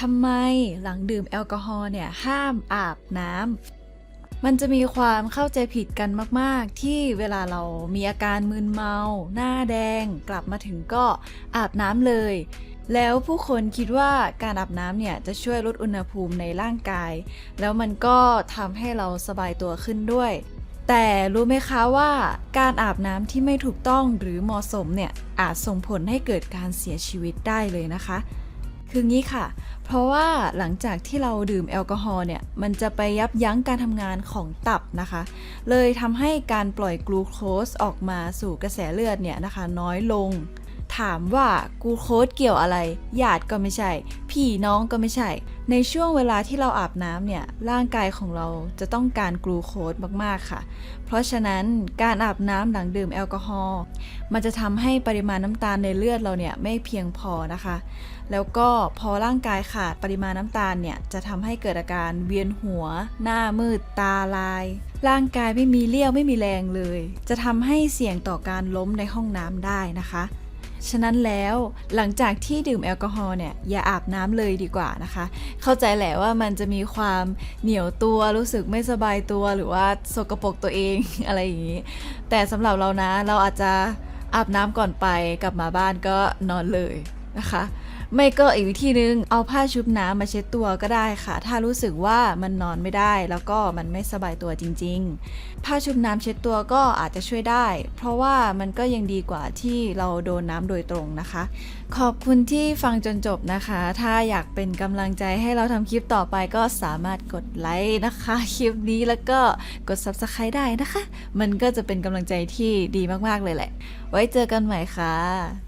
ทำไมหลังดื่มแอลกอฮอล์เนี่ยห้ามอาบน้ำมันจะมีความเข้าใจผิดกันมาก ๆ ที่เวลาเรามีอาการมึนเมา หน้าแดง กลับมาถึงก็อาบน้ำเลย แล้วผู้คนคิดว่าการอาบน้ำเนี่ยจะช่วยลดอุณหภูมิในร่างกาย แล้วมันก็ทำให้เราสบายตัวขึ้นด้วย แต่รู้ไหมคะว่าการอาบน้ำที่ไม่ถูกต้องหรือเหมาะสมเนี่ยอาจส่งผลให้เกิดการเสียชีวิตได้เลยนะคะ คืองี้ค่ะ เพราะว่าหลังจากที่เราดื่มแอลกอฮอล์เนี่ย มันจะไปยับยั้งการทำงานของตับนะคะ เลยทำให้การปล่อยกลูโคสออกมาสู่กระแสเลือดเนี่ยนะคะ น้อยลง ถามว่ากูโคสเกี่ยวอะไรญาติก็ไม่ใช่ พี่น้องก็ไม่ใช่ ในช่วงเวลาที่เราอาบน้ำเนี่ย ร่างกายของเราจะต้องการกลูโคสมากๆค่ะ เพราะฉะนั้นการอาบน้ำหลังดื่มแอลกอฮอล์มันจะทำให้ปริมาณน้ำตาลในเลือดเราเนี่ยไม่เพียงพอนะคะ แล้วก็พอร่างกายขาดปริมาณน้ำตาลเนี่ยจะทำให้เกิดอาการเวียนหัว หน้ามืดตาลาย ร่างกายไม่มีเลี้ยวไม่มีแรงเลย จะทำให้เสี่ยงต่อการล้มในห้องน้ำได้นะคะ ฉะนั้นแล้วหลังจากที่ดื่มแอลกอฮอล์เนี่ยอย่าอาบน้ำเลยดีกว่านะคะ เข้าใจแหละว่ามันจะมีความเหนียวตัวรู้สึกไม่สบายตัวหรือว่าสกปรกตัวเองอะไรอย่างนี้ แต่สำหรับเรานะเราอาจจะอาบน้ำก่อนไปกลับมาบ้านก็นอนเลย นะคะ ไม่ก็อีกวิธีนึงเอาผ้าชุบน้ำมาเช็ดตัวก็ได้ค่ะ ถ้ารู้สึกว่ามันนอนไม่ได้แล้วก็มันไม่สบายตัวจริง ๆ ผ้าชุบน้ำเช็ดตัวก็อาจจะช่วยได้ เพราะว่ามันก็ยังดีกว่าที่เราโดนน้ำโดยตรงนะคะ ขอบคุณที่ฟังจนจบนะคะ ถ้าอยากเป็นกำลังใจให้เราทำคลิปต่อไปก็สามารถกดไลค์นะคะคลิปนี้แล้วก็กด subscribe ได้นะคะ มันก็จะเป็นกำลังใจที่ดีมากๆเลยแหละ ไว้เจอกันใหม่ค่ะ